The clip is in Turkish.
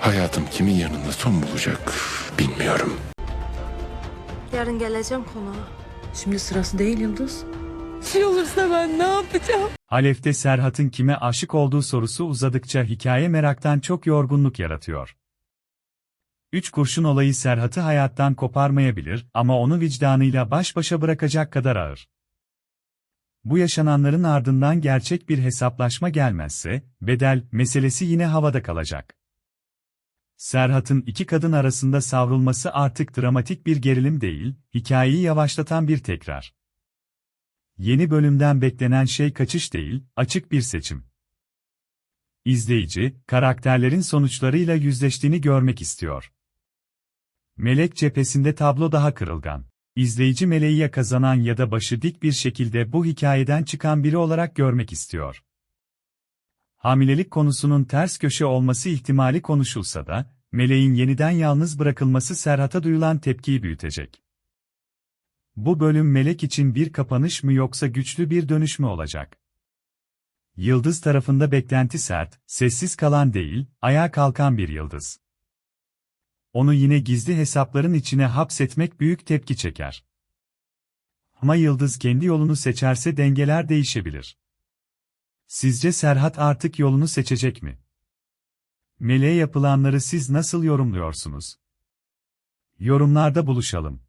Hayatım kimin yanında son bulacak bilmiyorum. Yarın geleceğim konağa. Şimdi sırası değil Yıldız. şey olursa ben ne yapacağım? Alef'te Serhat'ın kime aşık olduğu sorusu uzadıkça hikaye meraktan çok yorgunluk yaratıyor. Üç kurşun olayı Serhat'ı hayattan koparmayabilir ama onu vicdanıyla baş başa bırakacak kadar ağır. Bu yaşananların ardından gerçek bir hesaplaşma gelmezse, bedel meselesi yine havada kalacak. Serhat'ın iki kadın arasında savrulması artık dramatik bir gerilim değil, hikayeyi yavaşlatan bir tekrar. Yeni bölümden beklenen şey kaçış değil, açık bir seçim. İzleyici, karakterlerin sonuçlarıyla yüzleştiğini görmek istiyor. Melek cephesinde tablo daha kırılgan. İzleyici meleği ya kazanan ya da başı dik bir şekilde bu hikayeden çıkan biri olarak görmek istiyor. Hamilelik konusunun ters köşe olması ihtimali konuşulsa da, meleğin yeniden yalnız bırakılması Serhat'a duyulan tepkiyi büyütecek. Bu bölüm Melek için bir kapanış mı yoksa güçlü bir dönüş mü olacak? Yıldız tarafında beklenti sert, sessiz kalan değil, ayağa kalkan bir yıldız. Onu yine gizli hesapların içine hapsetmek büyük tepki çeker. Ama Yıldız kendi yolunu seçerse dengeler değişebilir. Sizce Serhat artık yolunu seçecek mi? Meleğe yapılanları siz nasıl yorumluyorsunuz? Yorumlarda buluşalım.